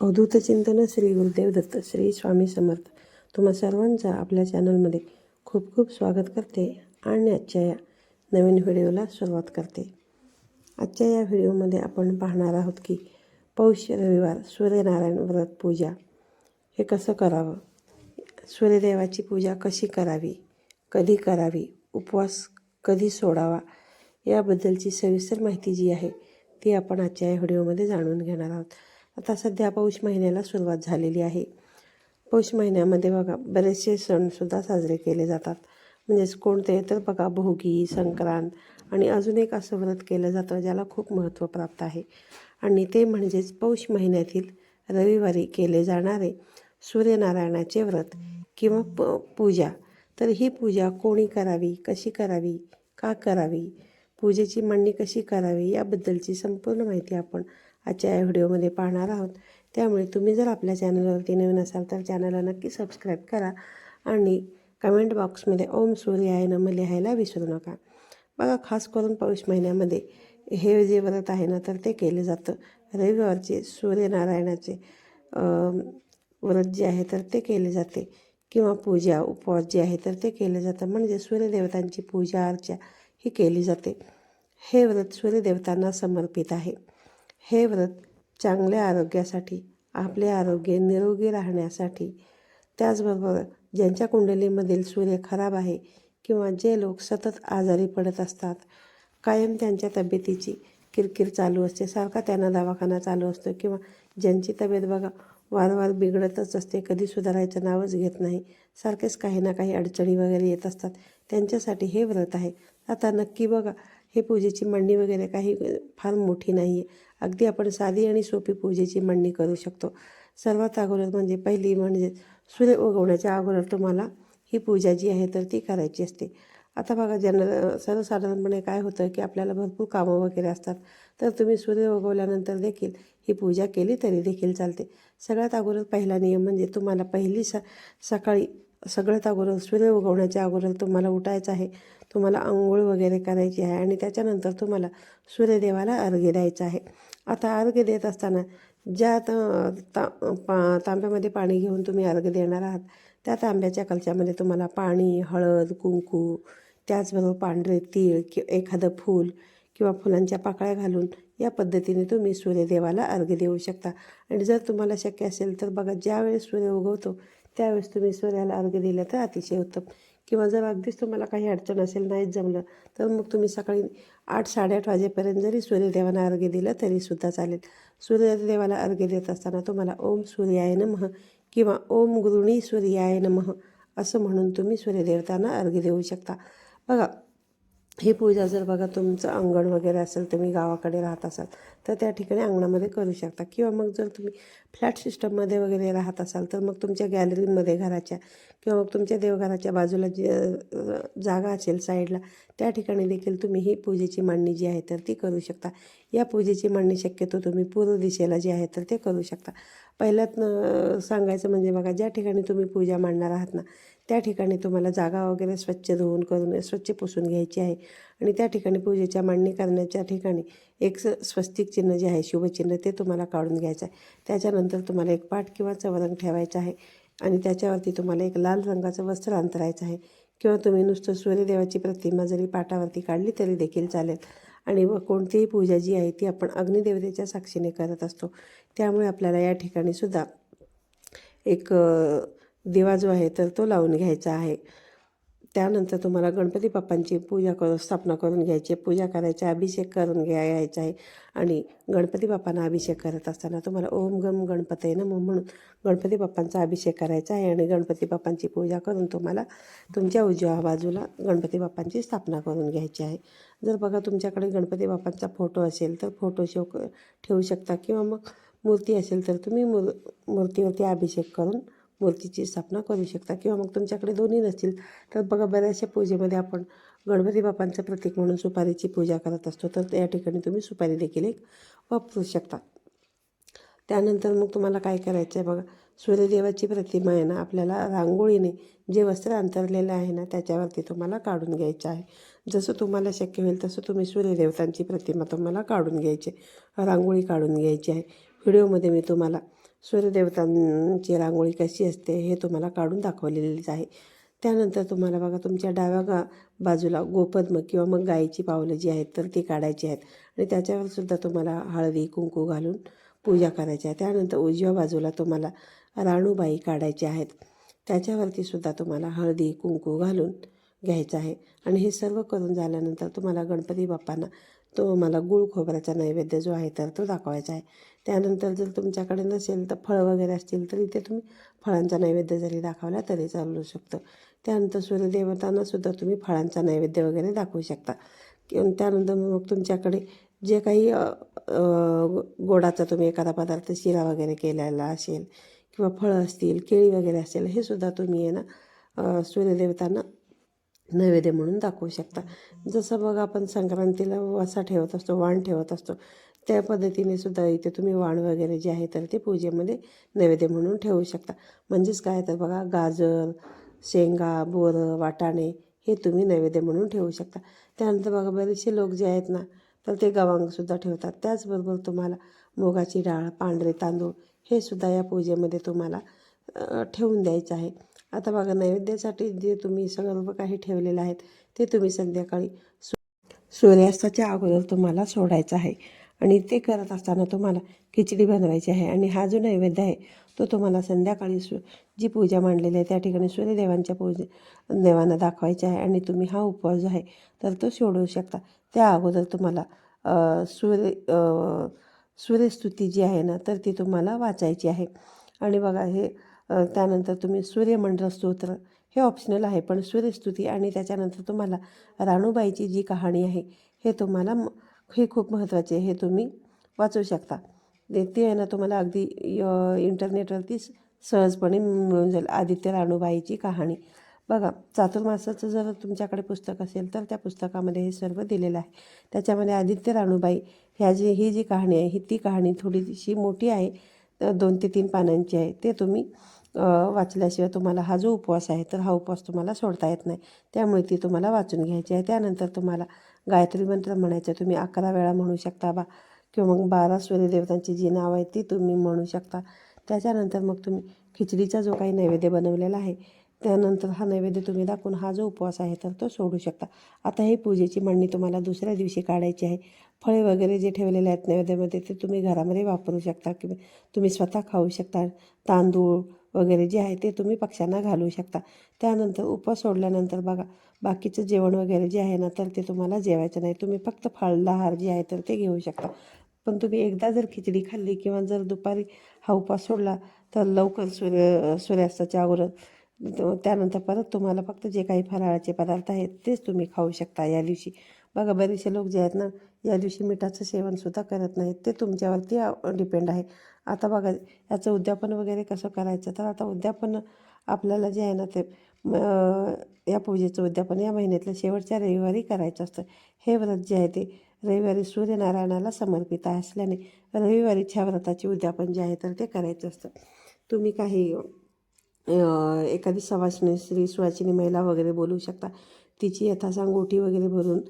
अवधूत चिंतन श्री गुरुदेव दत्त श्री स्वामी समर्थ. तुम्हा सर्वांचं आपल्या चॅनलमध्ये खूप खूप स्वागत करते आणि आजच्या या नवीन व्हिडिओला सुरुवात करते. आजच्या या व्हिडिओमध्ये आपण पाहणार आहोत की पौष रविवार सूर्यनारायण व्रत पूजा हे कसं करावं? सूर्यदेवाची पूजा कशी करावी? कधी करावी? उपवास कधी सोडावा? याबद्दलची सविस्तर माहिती जी आहे ती आपण आजच्या या व्हिडिओमध्ये जाणून घेणार आहोत. आता सध्या पौष महिन्याला सुरुवात झालेली आहे. पौष महिन्यामध्ये बघा बरेचसे सणसुद्धा साजरे केले जातात. म्हणजेच कोणते तर बघा भोगी संक्रांत आणि अजून एक असं व्रत केलं जातं ज्याला खूप महत्त्व प्राप्त आहे. आणि ते म्हणजेच पौष महिन्यातील रविवारी केले जाणारे सूर्यनारायणाचे व्रत किंवा प पूजा. तर ही पूजा कोणी करावी कशी करावी का करावी पूजेची मांडणी कशी करावी याबद्दलची संपूर्ण माहिती आपण आजच्या या व्हिडिओमध्ये पाहणार आहोत. त्यामुळे तुम्ही जर आपल्या चॅनलवरती नवीन असाल तर चॅनलला नक्की सबस्क्राईब करा आणि कमेंट बॉक्समध्ये ओम सूर्याय नम लिहायला विसरू नका. बघा खास करून पौष महिन्यामध्ये हे जे व्रत आहे ना तर ते केले जातं. रविवारचे सूर्यनारायणाचे व्रत जे आहे तर ते केले जाते. किंवा पूजा उपवास जे आहे तर ते केलं जातं. म्हणजे सूर्यदेवतांची पूजा अर्चा ही केली जाते. हे व्रत सूर्यदेवतांना समर्पित आहे. हे व्रत चांगल्या आरोग्यासाठी आपले आरोग्य निरोगी राहण्यासाठी. त्याचबरोबर ज्यांच्या कुंडलीमधील सूर्य खराब आहे किंवा जे लोक सतत आजारी पडत असतात कायम त्यांच्या तब्येतीची किरकिर चालू असते. सारखा त्यांना दवाखाना चालू असतो किंवा ज्यांची तब्येत बघा वारंवार बिघडतच असते कधी सुधारायचं नावच घेत नाही. सारखेच काही ना काही अडचणी वगैरे येत असतात. त्यांच्यासाठी हे व्रत आहे. आता नक्की बघा हे पूजेची मांडणी वगैरे काही फार मोठी नाही आहे अगदी आपण साधी आणि सोपी पूजेची मांडणी करू शकतो. सर्वात अगोदर म्हणजे पहिली म्हणजे सूर्य उगवण्याच्या अगोदर तुम्हाला ही पूजा जी आहे तर ती करायची असते. आता बघा जनरल सर्वसाधारणपणे काय होतं की आपल्याला भरपूर कामं वगैरे असतात. तर तुम्ही सूर्य उगवल्यानंतर देखील ही पूजा केली तरी देखील चालते. सगळ्यात अगोदर पहिला नियम म्हणजे तुम्हाला पहिली स सकाळी सगळ्यात अगोदर सूर्य उगवण्याच्या अगोदर तुम्हाला उठायचं आहे. तुम्हाला आंघोळ वगैरे करायची आहे आणि त्याच्यानंतर तुम्हाला सूर्यदेवाला अर्घ्य द्यायचं आहे. आता अर्घ्य देत असताना ज्या ता पा तांब्यामध्ये पाणी घेऊन तुम्ही अर्घ्य देणार आहात त्या तांब्याच्या कलशामध्ये तुम्हाला पाणी हळद कुंकू त्याचबरोबर पांढरे तीळ कि एखादं फूल किंवा फुलांच्या पाकळ्या घालून या पद्धतीने तुम्ही सूर्यदेवाला अर्घ्य देऊ शकता. आणि जर तुम्हाला शक्य असेल तर बघा ज्यावेळेस सूर्य उगवतो त्यावेळेस तुम्ही सूर्याला अर्घ्य दिलं तर अतिशय उत्तम. किंवा जर अगदीच तुम्हाला काही अडचण असेल नाहीच जमलं तर मग तुम्ही सकाळी आठ साडेआठ वाजेपर्यंत जरी सूर्यदेवाला अर्घ्य दिलं तरीसुद्धा चालेल. सूर्यदेवाला अर्घ्य देत असताना तुम्हाला ओम सूर्याय नमः किंवा ओम गृणी सूर्याय नमः असं म्हणून तुम्ही सूर्यदेवतांना अर्घ्य देऊ शकता. बघा ही पूजा जर बघा तुमचं अंगण वगैरे असेल तुम्ही गावाकडे राहत असाल तर त्या ठिकाणी अंगणामध्ये करू शकता. किंवा मग जर तुम्ही फ्लॅट सिस्टममध्ये वगैरे राहत असाल तर मग तुमच्या गॅलरीमध्ये घराच्या किंवा मग तुमच्या देवघराच्या बाजूला जी जागा असेल साईडला त्या ठिकाणी देखील तुम्ही ही पूजेची मांडणी जी आहे तर ती करू शकता. या पूजेची मांडणी शक्यतो तुम्ही पूर्व दिशेला जी आहे तर ते करू शकता. पहिल्यात सांगायचं म्हणजे बघा ज्या ठिकाणी तुम्ही पूजा मांडणार आहात ना त्या ठिकाणी तुम्हाला जागा वगैरे स्वच्छ धुवून करून स्वच्छ पुसून घ्यायची आहे. आणि त्या ठिकाणी पूजेच्या मांडणी करण्याच्या ठिकाणी एक स्वस्तिक चिन्ह जे आहे शुभचिन्ह ते तुम्हाला काढून घ्यायचं आहे. त्याच्यानंतर तुम्हाला एक पाठ किंवा चवरंग ठेवायचं आहे. आणि त्याच्यावरती तुम्हाला एक लाल रंगाचं वस्त्र अंतरायचं आहे. किंवा तुम्ही नुसतं सूर्यदेवाची प्रतिमा जरी पाटावरती काढली तरी देखील चालेल. आणि व कोणतीही पूजा जी आहे ती आपण अग्निदेवतेच्या साक्षीने करत असतो. त्यामुळे आपल्याला या ठिकाणी सुद्धा एक दिवा जो आहे तर तो लावून घ्यायचा आहे. त्यानंतर तुम्हाला गणपती बाप्पांची पूजा करून स्थापना करून घ्यायची आहे. पूजा करायची अभिषेक करून घ्यायचा आहे. आणि गणपती बाप्पांना अभिषेक करत असताना तुम्हाला ओम गम गणपती नमः म्हणून गणपती बाप्पांचा अभिषेक करायचा आहे. आणि गणपती बाप्पांची पूजा करून तुम्हाला तुमच्या उजव्या बाजूला गणपती बाप्पांची स्थापना करून घ्यायची आहे. जर बघा तुमच्याकडे गणपती बाप्पांचा फोटो असेल तर फोटो शो ठेवू शकता. किंवा मग मूर्ती असेल तर तुम्ही मूर मूर्तीवरती अभिषेक करून मूर्तीची स्थापना करू शकता किंवा मग तुमच्याकडे दोन्ही नसतील तर बघा बऱ्याचशा पूजेमध्ये आपण गणपती बाप्पांचं प्रतीक म्हणून सुपारीची पूजा करत असतो. तर त्या ठिकाणी तुम्ही सुपारी देखील एक वापरू शकता. त्यानंतर मग तुम्हाला काय करायचं आहे बघा सूर्यदेवाची प्रतिमा आहे ना आपल्याला रांगोळीने जे वस्त्र अंतरलेलं आहे ना त्याच्यावरती तुम्हाला काढून घ्यायचं आहे. जसं तुम्हाला शक्य होईल तसं तुम्ही सूर्यदेवतांची प्रतिमा तुम्हाला काढून घ्यायची रांगोळी काढून घ्यायची आहे. व्हिडिओमध्ये मी तुम्हाला सूर्यदेवतांची रांगोळी कशी असते हे तुम्हाला काढून दाखवलेलीच आहे. त्यानंतर तुम्हाला बघा तुमच्या डाव्या गा बाजूला गोपद्म किंवा मग गायीची पावलं जी आहेत तर ती काढायची आहेत. आणि त्याच्यावर सुद्धा तुम्हाला हळदी कुंकू घालून पूजा करायची आहे. त्यानंतर उजव्या बाजूला तुम्हाला राणूबाई काढायची आहेत. त्याच्यावरती सुद्धा तुम्हाला हळदी कुंकू घालून घ्यायचं आहे. आणि हे सर्व करून झाल्यानंतर तुम्हाला गणपती बाप्पांना तो मला गुळ खोबऱ्याचा नैवेद्य जो आहे तर तो दाखवायचा आहे. त्यानंतर जर तुमच्याकडे नसेल तर फळं वगैरे असतील तर इथे तुम्ही फळांचा नैवेद्य जरी दाखवला तरी चालू शकतं. त्यानंतर सूर्यदेवतांनासुद्धा तुम्ही फळांचा नैवेद्य वगैरे दाखवू शकता. किंवा त्यानंतर मग तुमच्याकडे जे काही गोडाचा तुम्ही एखादा पदार्थ शिरा वगैरे केलेला असेल किंवा फळं असतील केळी वगैरे असेल हे सुद्धा तुम्ही आहे ना सूर्यदेवतांना नैवेद्य म्हणून दाखवू शकता. जसं बघ आपण संक्रांतीला वसा ठेवत असतो वाण ठेवत असतो त्या पद्धतीने सुद्धा इथे तुम्ही वाण वगैरे जे आहे तर ते पूजेमध्ये नैवेद्य म्हणून ठेवू शकता. म्हणजेच काय तर बघा गाजर शेंगा बोरं वाटाणे हे तुम्ही नैवेद्य म्हणून ठेवू शकता. त्यानंतर बघा बरेचसे लोक जे आहेत ना तर ते गवांगसुद्धा ठेवतात. त्याचबरोबर तुम्हाला मुगाची डाळ पांढरे तांदूळ हे सुद्धा या पूजेमध्ये तुम्हाला ठेवून द्यायचं आहे. आता बघा नैवेद्यासाठी जे तुम्ही सर्व काही ठेवलेलं आहेत ते तुम्ही संध्याकाळी सूर्यास्ताच्या अगोदर तुम्हाला सोडायचं आहे. आणि ते करत असताना तुम्हाला खिचडी बनवायची आहे. आणि हा जो नैवेद्य आहे तो तुम्हाला संध्याकाळी सु जी पूजा मांडलेली आहे त्या ठिकाणी सूर्यदेवांच्या पूजे देवांना दाखवायची आहे. आणि तुम्ही हा उपवास जो आहे तर तो सोडवू शकता. त्या अगोदर तुम्हाला सूर्य सूर्यस्तुती जी आहे ना तर ती तुम्हाला वाचायची आहे. आणि बघा हे त्यानंतर तुम्ही सूर्यमंडळ स्तोत्र हे ऑप्शनल आहे पण सूर्यस्तुती आणि त्याच्यानंतर तुम्हाला राणूबाईची जी कहाणी आहे हे तुम्हाला हे खूप महत्त्वाचे आहे हे तुम्ही वाचू शकता. ते आहे ना तुम्हाला अगदी अ, इंटरनेटवरती सहजपणे मिळून जाईल आदित्य राणूबाईची कहाणी. बघा चातुर्मासाचं जर तुमच्याकडे पुस्तक असेल तर त्या पुस्तकामध्ये हे सर्व दिलेलं आहे. त्याच्यामध्ये आदित्य राणूबाई ह्या जी ही जी कहाणी आहे ही ती कहाणी थोडीशी मोठी आहे दोन ते तीन पानांची आहे ते तुम्ही वाचल्याशिवाय तुम्हाला हा जो उपवास आहे तर हा उपवास तुम्हाला सोडता येत नाही. त्यामुळे ती तुम्हाला वाचून घ्यायची आहे. त्यानंतर तुम्हाला गायत्री मंत्र म्हणायचं तुम्ही अकरा वेळा म्हणू शकता बा किंवा मग बारा सूर्यदेवतांची जी नावं आहेत ती तुम्ही म्हणू शकता. त्याच्यानंतर मग तुम्ही खिचडीचा जो काही नैवेद्य बनवलेला आहे त्यानंतर हा नैवेद्य तुम्ही दाखवून हा जो उपवास आहे तर तो सोडू शकता. आता ही पूजेची मांडणी तुम्हाला दुसऱ्या दिवशी काढायची आहे. फळे वगैरे जे ठेवलेले आहेत नैवेद्यामध्ये ते तुम्ही घरामध्ये वापरू शकता किंवा तुम्ही स्वतः खाऊ शकता. तांदूळ वगैरे जे आहे ते तुम्ही पक्ष्यांना घालू शकता. त्यानंतर उपवास सोडल्यानंतर बघा बाकीचं जेवण वगैरे जे आहे ना तर ते तुम्हाला जेवायचं नाही. तुम्ही फक्त फळदाहार जे आहे तर ते घेऊ शकता. पण तुम्ही एकदा जर खिचडी खाल्ली किंवा जर दुपारी हा उपवास सोडला तर लवकर सूर्य सूर्यास्ताच्या अगोदर त्यानंतर परत तुम्हाला फक्त जे काही फराळाचे पदार्थ आहेत तेच तुम्ही खाऊ शकता या दिवशी. बघा बरेचसे लोक जे आहेत ना या दिवशी मिठाचं सेवनसुद्धा करत नाहीत. ते तुमच्यावरती डिपेंड आहे. आता बघा याचं उद्यापन वगैरे कसं करायचं? तर आता उद्यापन आपल्याला जे आहे ना ते या पूजेचं उद्यापन या महिन्यातल्या शेवटच्या रविवारी करायचं असतं. हे व्रत जे आहे ते रविवारी सूर्यनारायणाला समर्पित असल्याने रविवारीच्या व्रताचे उद्यापन जे आहे तर ते करायचं असतं. तुम्ही काही एखादी सवासिनी स्त्री सुवासिनी महिला वगैरे बोलू शकता. तिची यथासांग ओटी वगैरे भरून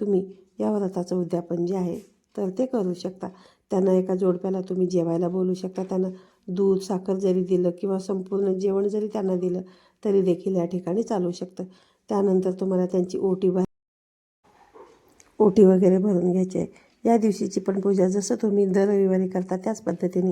तुम्ही या व्रताचं उद्यापन जे आहे तर ते करू शकता. त्यांना एका जोडप्याला तुम्ही जेवायला बोलू शकता. त्यांना दूध साखर जरी दिलं किंवा संपूर्ण जेवण जरी त्यांना दिलं तरी देखील या ठिकाणी चालू शकतं. त्यानंतर तुम्हाला त्यांची ओटी भर ओटी वगैरे भरून घ्यायची आहे. या दिवशीची पण पूजा जसं तुम्ही दर रविवारी करता त्याच पद्धतीने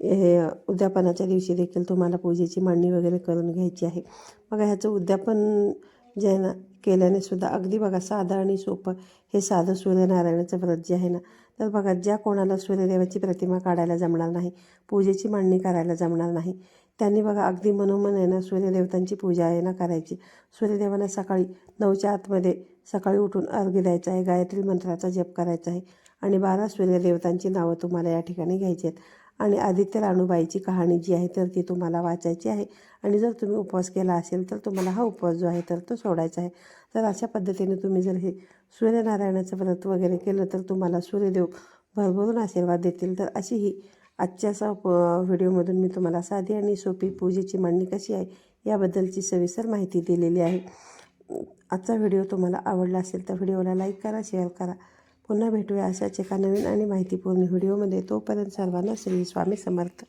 हे उद्यापनाच्या दिवशी देखील तुम्हाला पूजेची मांडणी वगैरे करून घ्यायची आहे. मग ह्याचं उद्यापन जे आहे ना केल्याने सुद्धा अगदी बघा साधं आणि सोपं हे साधं सूर्यनारायणाचं व्रत जे आहे ना तर बघा ज्या कोणाला सूर्यदेवाची प्रतिमा काढायला जमणार नाही पूजेची मांडणी करायला जमणार नाही त्यांनी बघा अगदी मनोमन आहे ना सूर्यदेवतांची पूजा आहे ना करायची. सूर्यदेवांना सकाळी नऊच्या आतमध्ये सकाळी उठून अर्घ्य द्यायचा आहे गायत्री मंत्राचा जप करायचा आहे आणि बारा सूर्यदेवतांची नावं तुम्हाला या ठिकाणी घ्यायची आहेत. आणि आदित्य राणूबाईची कहाणी जी आहे तर ती तुम्हाला वाचायची आहे. आणि जर तुम्ही उपवास केला असेल तर तुम्हाला हा उपवास जो आहे तर तो सोडायचा आहे. तर अशा पद्धतीने तुम्ही जर हे सूर्यनारायणाचं व्रत वगैरे केलं तर तुम्हाला सूर्यदेव भरभरून आशीर्वाद देतील. तर अशी ही आजच्या असा व्हिडिओमधून मी तुम्हाला साधी आणि सोपी पूजेची मांडणी कशी आहे याबद्दलची सविस्तर माहिती दिलेली आहे. आजचा व्हिडिओ तुम्हाला आवडला असेल तर व्हिडिओला लाईक करा शेअर करा. पुन्हा भेटूया अशाच एका नवीन आणि माहितीपूर्ण व्हिडिओमध्ये. तोपर्यंत सर्वांना श्री स्वामी समर्थ.